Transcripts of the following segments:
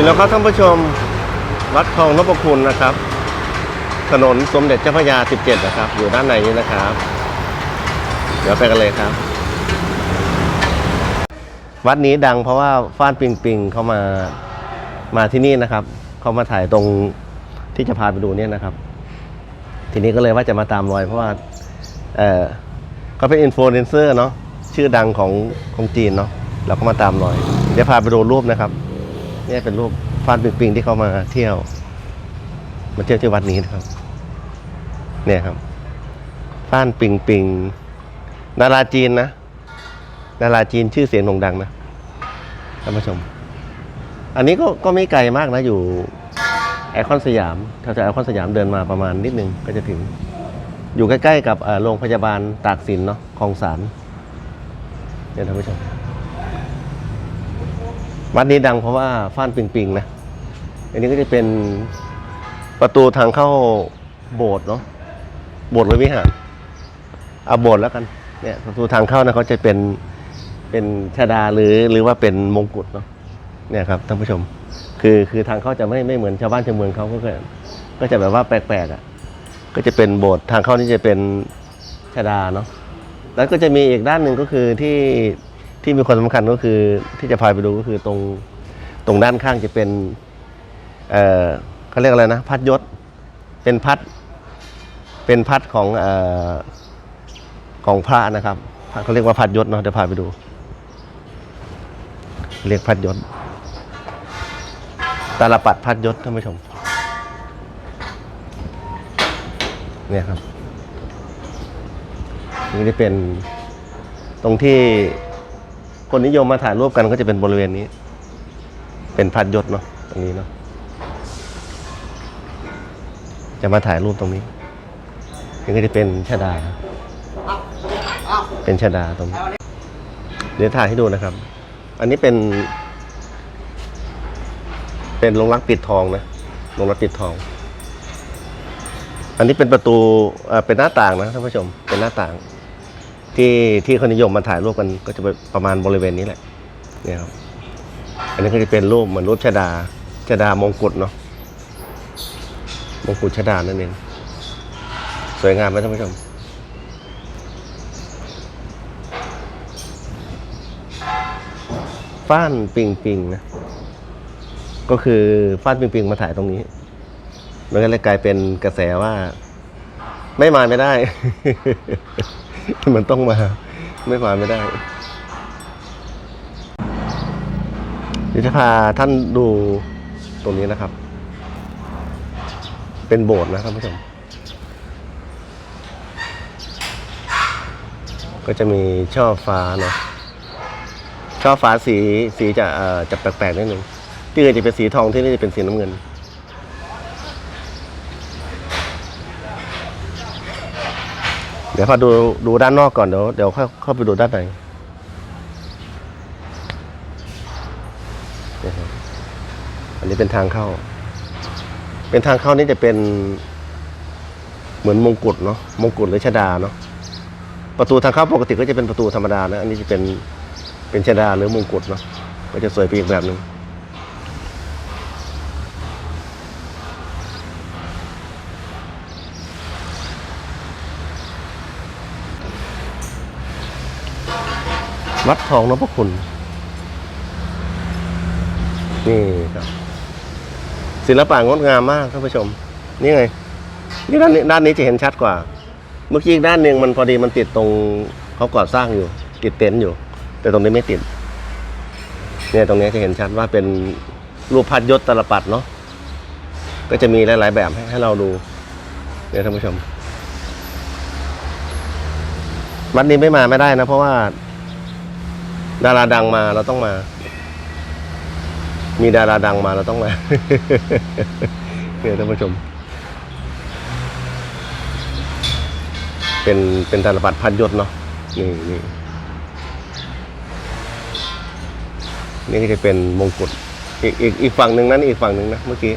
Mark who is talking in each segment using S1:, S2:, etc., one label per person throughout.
S1: ถึงแล้วครับท่านผู้ชมวัดคลองนพคุณนะครับ ถนนสมเด็จเจ้าพระยา 17 นะครับ อยู่ด้านในนี้นะครับ เดี๋ยวไปกันเลยครับ วัดนี้ดังเพราะว่าฟ้านปิงปิงเขามามาที่นี่นะครับ เขามาถ่ายตรงที่จะพาไปดูเนี่ยนะครับ ทีนี้ก็เลยว่าจะมาตามรอยเพราะว่าเออเขาเป็นอินฟลูเอนเซอร์เนาะชื่อดังของของจีนเนาะเราก็มาตามรอย เดี๋ยวพาไปดูรูปนะครับ เนี่ยเป็นรูปฟ้านปิงปิงที่เขามาเที่ยว มาเที่ยวที่วัดนี้นะครับ เนี่ยครับฟ้านปิงปิงดาราจีนนะดาราจีนชื่อเสียงโด่งดังนะท่านผู้ชม อันนี้ก็ก็ไม่ไกลมากนะอยู่ไอคอนสยามแถวๆไอคอนสยามเดินมาประมาณนิดนึงก็จะถึง อยู่ใกล้ ๆ กับโรงพยาบาลตากสินเนาะคลองสารเนี่ยท่านผู้ชม วัดนี้ดังเพราะว่าฟ้านปิงปิงนะ อันนี้ก็จะเป็นประตูทางเข้าโบสถ์เนาะ โบสถ์หรือวิหารเอาโบสถ์แล้วกัน เนี่ยประตูทางเข้านะเขาจะเป็นเป็นชดาหรือหรือว่าเป็นมงกุฎเนาะ เนี่ยครับท่านผู้ชม คือคือทางเข้าจะไม่ไม่เหมือนชาวบ้านชาวเมืองเขาก็จะก็จะแบบว่าแปลกๆอะ ก็จะเป็นโบสถ์ทางเข้านี่จะเป็นชดาเนาะ แล้วก็จะมีอีกด้านหนึ่งก็คือที่ ที่มีความสำคัญก็คือที่จะพาไปดูก็คือตรงตรงด้านข้างจะเป็นเอ่อเขาเรียกอะไรนะ พัดยศ เป็นพัด เป็นพัดของเอ่อของพระนะครับเขาเรียกว่าพัดยศเนาะเดี๋ยวพาไปดู เรียกพัดยศตาลปัดพัดยศท่านผู้ชม เนี่ยครับนี่จะเป็นตรงที่ คนนิยมมาถ่ายรูปกันก็จะเป็นบริเวณนี้ เป็นพัดยศเนาะตรงนี้เนาะจะมาถ่ายรูปตรงนี้นี่ก็จะเป็นชาดาเป็นชาดาตรงนี้เดี๋ยวถ่ายให้ดูนะครับ อันนี้เป็น เป็นโรงรักปิดทองนะโรงรักปิดทอง อันนี้เป็นประตูเอ่อเป็นหน้าต่างนะท่านผู้ชมเป็นหน้าต่าง ที่ที่คนนิยมมาถ่ายรูปกันก็จะเป็นประมาณบริเวณนี้แหละเนี่ยครับอันนี้ก็จะเป็นรูปเหมือนรูปชดาชดามงกุฎเนาะมงกุฎชดานั่นเองสวยงามไหมท่านผู้ชมฟ้านปิงปิงนะก็คือฟ้านปิงปิงมาถ่ายตรงนี้ มันก็เลยกลายเป็นกระแสว่า ไม่มาไม่ได้ มันต้องมา ไม่มาไม่ได้เดี๋ยวจะพาท่านดูตรงนี้นะครับ เป็นโบสถ์นะท่านผู้ชม ก็จะมีช่อฟ้าเนาะช่อฟ้าสีสีจะเอ่อจะแปลกๆนิดนึงที่อื่นจะเป็นสีทองที่นี่จะเป็นสีน้ำเงิน ดี๋ยวพาดูดูด้านนอกก่อนเดี๋ยวเดี๋ยวเข้าเข้าไปดูด้านในอันนี้เป็นทางเข้า เป็นทางเข้านี่จะเป็น เหมือนมงกุฎเนาะมงกุฎหรือชดาเนาะประตูทางเข้าปกติก็จะเป็นประตูธรรมดานะ อันนี้จะเป็นเป็นชดาหรือมงกุฎเนาะก็จะสวยไปอีกแบบหนึ่ง วัดทองนพคุณ นี่ครับ ศิลปะงดงามมากท่านผู้ชม นี่ไง นี่ด้านนี้ด้านนี้จะเห็นชัดกว่า เมื่อกี้อีกด้านหนึ่งมันพอดีมันติดตรงเขาก่อสร้างอยู่ ติดเต็นท์อยู่ แต่ตรงนี้ไม่ติด เนี่ยตรงนี้จะเห็นชัดว่าเป็นรูปพัดยศตลปัดเนาะ ก็จะมีหลาย ๆ แบบให้ให้เราดูเนี่ยท่านผู้ชมวัดนี้ไม่มาไม่ได้นะ เพราะว่า ดาราดังมาเราต้องมา มีดาราดังมาเราต้องมาเนี่ยท่านผู้ชม เป็นเป็นธนบัตรพันยศเนาะนี่นี่นี่ก็จะเป็นมงกุฎอีกอีกอีกฝั่งหนึ่งนั้นอีกฝั่งหนึ่งนะเมื่อกี้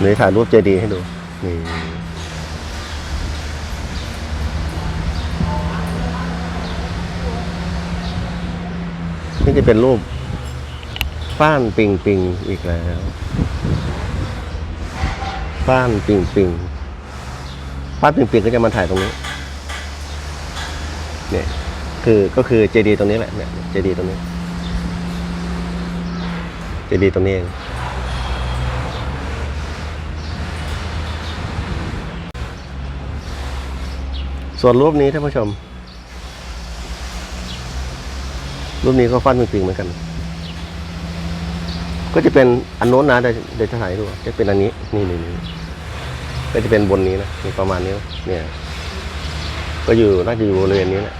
S1: เดี๋ยวถ่ายรูปเจดีย์ให้ดูนี่ นี่เป็นรูปฟ้านปิงปิงอีกแล้วฟ้านปิงปิงฟ้านปิงปิงก็จะมาถ่ายตรงนี้ เนี่ย คือก็คือเจดีตรงนี้แหละเนี่ยเจดีตรงนี้ เจดีตรงนี้เองส่วนรูปนี้ท่านผู้ชม รูปนี้ก็ฟันเป็นปิงเหมือนกัน ก็จะเป็นอันโน้นนะเดี๋ยวเดี๋ยวจะถ่ายให้ดูจะเป็นอันนี้ นี่นี่นี่ก็จะเป็นบนนี้นะนี่ประมาณนี้เนี่ย ก็อยู่น่าจะอยู่บริเวณนี้แหละ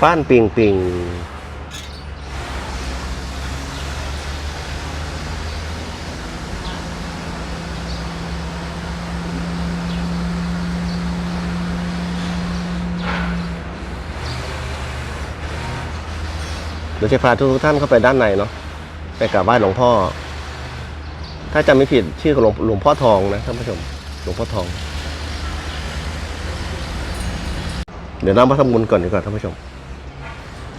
S1: ฟ้านปิงปิง เดี๋ยวจะพาทุกท่านเข้าไปด้านในเนาะไปกราบไหว้หลวงพ่อ ถ้าจำไม่ผิดชื่อของหลวงพ่อทองนะท่านผู้ชมหลวงพ่อทอง เดี๋ยวเรามาทำบุญก่อนดีกว่าท่านผู้ชม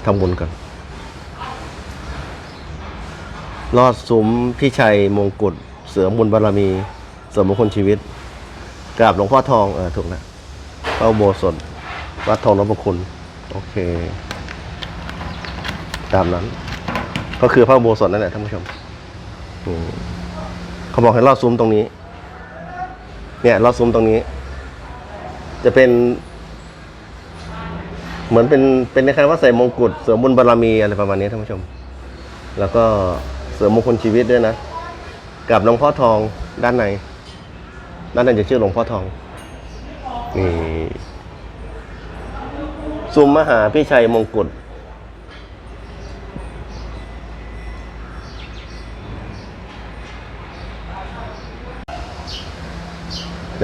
S1: ทำบุญก่อนลอดซุ้มพี่ชัยมงกุฎเสือมุลบารมีเสริมมงคลชีวิตกราบหลวงพ่อทองเออถูกแล้วพระโบสถวัดทองนพคุณ โอเค ตามนั้น ก็คือพระอุโบสถนั่นแหละท่านผู้ชมเขาบอกให้ลอดซุ้มตรงนี้ เนี่ยลอดซุ้มตรงนี้ จะเป็น เหมือนเป็นเป็นในคล้ายๆว่าใส่มงกุฎเสริมบุญบารมีอะไรประมาณนี้ท่านผู้ชม แล้วก็เสริมมงคลชีวิตด้วยนะกับหลวงพ่อทองด้านใน ด้านในจะชื่อหลวงพ่อทองนี่ซุ้มมหาพี่ชัยมงกุฎ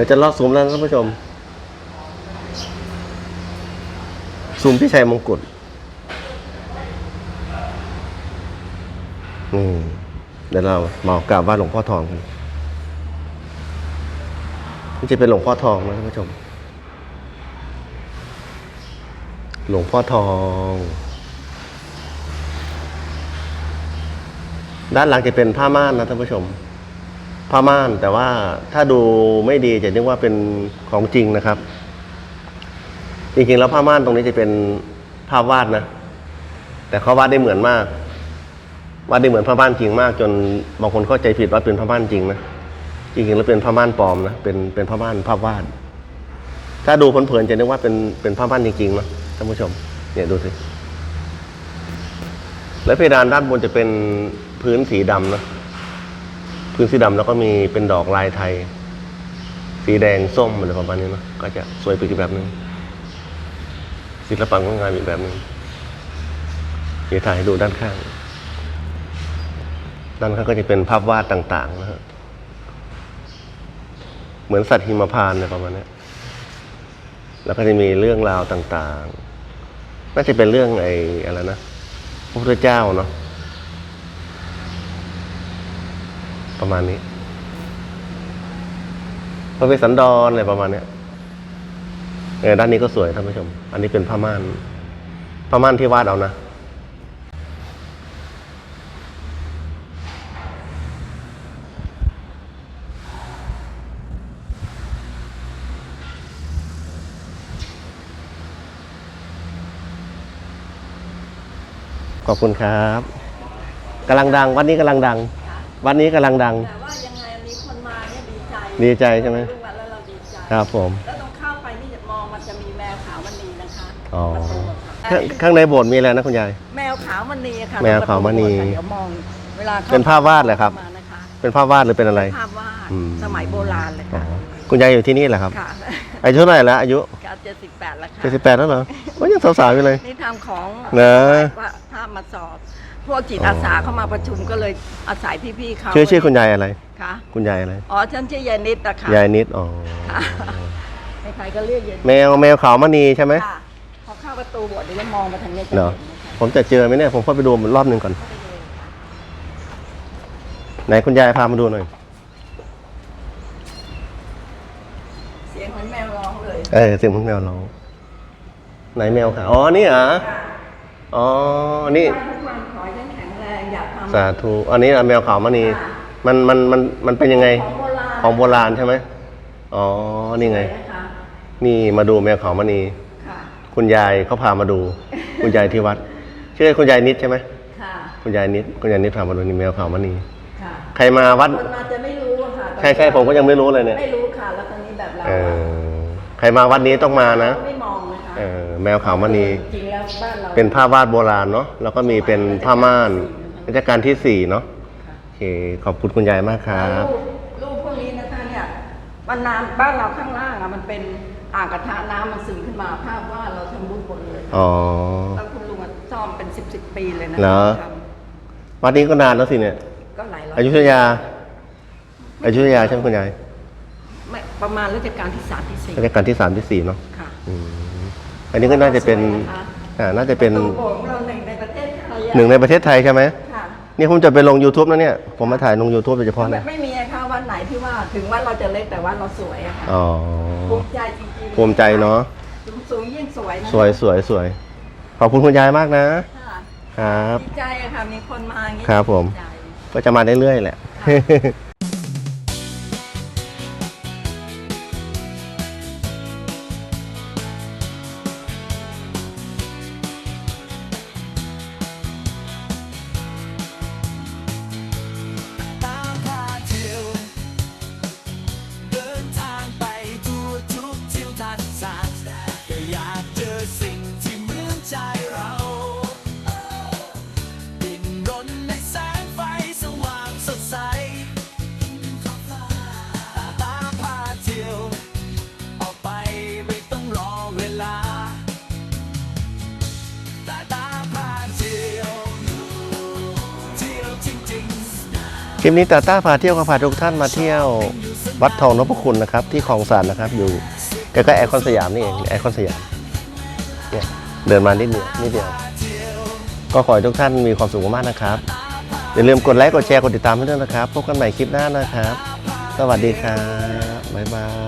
S1: ดี๋ยวจะลอดซูมแล้วนะท่านผู้ชม ซูมพี่ชัยมงกุฎอืมเดี๋ยวเรามากราบไหว้หลวงพ่อทองกันนี่จะเป็นหลวงพ่อทองนะท่านผู้ชม หลวงพ่อทอง ด้านหลังจะเป็นผ้าม่านนะท่านผู้ชม ผ้าม่าน แต่ว่าถ้าดูไม่ดีจะนึกว่าเป็นของจริงนะครับ จริงๆแล้วผ้าม่านตรงนี้จะเป็นภาพวาดนะ แต่เขาวาดได้เหมือนมาก วาดได้เหมือนผ้าม่านจริงมาก จนบางคนเข้าใจผิดว่าเป็นผ้าม่านจริงนะจริงๆแล้วเป็นผ้าม่านปลอมนะเป็นเป็นผ้าม่านภาพวาด ถ้าดูเพลินๆจะนึกว่าเป็นเป็นผ้าม่านจริงๆนะท่านผู้ชม เนี่ยดูสิและเพดานด้านบนจะเป็นพื้นสีดำนะ พื้นสีดำแล้วก็มีเป็นดอกลายไทย สีแดงส้มอะไรประมาณนี้เนาะก็จะสวยไปอีกแบบหนึงศิลปะงดงามอีกแบบหนึงเดี๋ยวถ่ายให้ดูด้านข้าง ด้านข้างก็จะเป็นภาพวาดต่างๆนะฮะเหมือนสัตว์หิมพานต์อะไรประมาณนี้แล้วก็จะมีเรื่องราวต่างๆ น่าจะเป็นเรื่องไอ้อะไรนะพระพุทธเจ้าเนาะ ประมาณนี้ พระเวสสันดรอะไรประมาณเนี้ยเออด้านนี้ก็สวยท่านผู้ชม อันนี้เป็นผ้าม่านผ้าม่านที่วาดเอานะขอบคุณครับกำลังดัง วันนี้กำลังดัง วันนี้กำลังดัง
S2: แต่ว่ายังไงมีคนมาเนี่ยดีใจ
S1: ดีใจใช่ไหม
S2: ลูกวันแล้วเราดีใจ
S1: ครับผม
S2: แล้วตรงเข้าไปนี่จะมองมันจะมีแมวขาวมณีนะคะ
S1: อ๋อ
S2: ประตูอะ
S1: ข้าง
S2: ค่ะ
S1: ข้างในโบสถ์มีอะไรนะคุณยาย
S2: แมวขาวมณีค่ะ
S1: แมวขาวมณี
S2: เดี๋ยวมองเวลาข้
S1: เป็นภาพวาดเหรอครับ
S2: มานะคะ
S1: เป็นภาพวาดหรือเป็นอะไร
S2: ภาพวาด
S1: อืม
S2: สมัยโบราณเลย
S1: อ๋อ
S2: ค่ะ
S1: คุณยายอยู่ที่นี่แหละครับ
S2: ค่ะ
S1: อายุเท่าไหร่แล้วอายุ
S2: การเจ็ดสิบแปดแล้วค่ะ
S1: เจ็ดสิบแปดแล้วเหรอก็ยังสาวๆอยู่เลย
S2: นี่ทำของ
S1: นะ
S2: ว่าถ้ามาสอบ พวกจิตอาสาเข้ามาประชุมก็เลยอาศัยพี่ๆเขา
S1: ชื่อชื่อคุณยายอะไร
S2: ค่ะ
S1: คุณยายอะไร
S2: อ๋อฉันชื่อยายนิดอะค่ะ
S1: ยายนิดอ๋อ
S2: ค่ะใครๆก็เรียกยายนิด
S1: แมวแมวขาวมณีใช่ไหม
S2: ค่ะพอเข้าประตูโบสถ์เดี๋ยวจะมองมาทางนี้จะ
S1: เหร
S2: เห็
S1: อ
S2: นนะคะ
S1: ผมจะเจอไหมเนี่ยผมเข้าไปดูมันรอบหนึ่งก่อนไหนคุณยายพามาดูหน่อย
S2: สสียงเหมือนแมวร้องเลย
S1: เออเสียงเหมันแมวร้องไหนแมวค่ะอ๋อนี่เหรออ๋อนี่
S2: อยากทำ
S1: สาธุ อันนี้อะแมวขาวมณีมันมันมันมันเป็นยังไง
S2: ของโบราณ
S1: ของโบราณใช่ไหมอ๋อ นี่ไง
S2: นะคะ
S1: นี่มาดูแมวขาวมณี
S2: ค่ะ
S1: คุณยายเขาพามาดู คุณยายที่วัด ชื่อคุณยายนิดใช่ไหม
S2: ค่ะ
S1: คุณยายนิด คุณยายนิดพามาดูนี่แมวขาวมณี
S2: ค่ะ
S1: ใครมาวัด
S2: คนมาจะไม่รู้อะค่ะ
S1: ใช่ใช่ผมก็ยังไม่รู้เลยเนี่ย
S2: ไม่รู้ค่ะแล้วตอนนี้แบบเรา
S1: เออใครมาวัดนี้ต้องมานะ
S2: ไม่มองนะคะ
S1: เออ แมวขาวมณี
S2: จริงๆแล้วบ้านเรา
S1: เป็นผ้าวาดโบราณเนาะ แล้วก็มีเป็นผ้าม่าน รัชกาลที่สี่เนาะ
S2: ค่ะ
S1: โอเคขอบคุณคุณยายมากครั
S2: แล้ว
S1: บ
S2: รูปรูปพวกนี้นะคะเนี่ยมันน้ำบ้านเราข้างล่างอะมันเป็นอ่างกระทะน้ำมันซึมขึ้นมาภาพว่าเราทำรูปบนเลย
S1: อ๋อ
S2: แล้วคุณลุงอะซ่อมเป็นสิบสิบปีเลยนะ
S1: เหรอ
S2: ท
S1: วัดนี้ก็นานแล้วสิเนี่ยำ
S2: ก็หลายร้อย
S1: อยุธยาอยุธยาใช่ไหมคุณยาย
S2: ไม่ประมาณรัชกาลที่สามที่สี่
S1: รัชกาลที่สามที่สี่เนาะ
S2: ค่ะ
S1: อืมอันนี้ก็น่าจะเป็น
S2: สวยนะคะ
S1: อ่าน่าจะเป็น
S2: ประตูโบสถ์ของเราหนึ่งในประเทศไทยอะ
S1: หนึ่งในประเทศไทยใช่ไหม
S2: ค่ะ
S1: นี่ผมจะไปลง YouTube นะเนี่ย ผมมาถ่ายลง YouTube โดยเฉพาะ
S2: แบ
S1: เลย
S2: บไม่มีอะค่ะวันไหนที่ว่าถึงว่าเราจะเล็กแต่ว่าเราสวยอะค่ะ
S1: อ๋อ
S2: ภูมิใจจริงๆ
S1: ภูมิใจเนาะ
S2: สูงสูงยิ่งสวยนะ
S1: สวยสวยสวยขอบคุณคุณยายมากนะ
S2: ค่ะ
S1: ครับ
S2: ดีใจอะค่ะมีคนมาอย่างนี้
S1: ครับผม
S2: ดีใจ
S1: ก็จะมาเรื่อยๆแหละ
S3: ต
S1: คลิปนี้ตาต้าพาเที่ยวก็พาทุกท่านมาเที่ยววัดทองนพคุณนะครับ ที่คลองสานนะครับ อยู่ใกล้ๆไอร์คอนสยามนี่เองไอร์คอนสยาม เนี่ยเดินมานิดเดียวนิดเดียว ก็ขอให้ทุกท่านมีความสุขมากๆนะครับ อย่าลืมกดไลค์กดแชร์กดติดตามให้ด้วยนะครับ พบกันใหม่คลิปหน้านะครับ สวัสดีครับบ๊ายบาย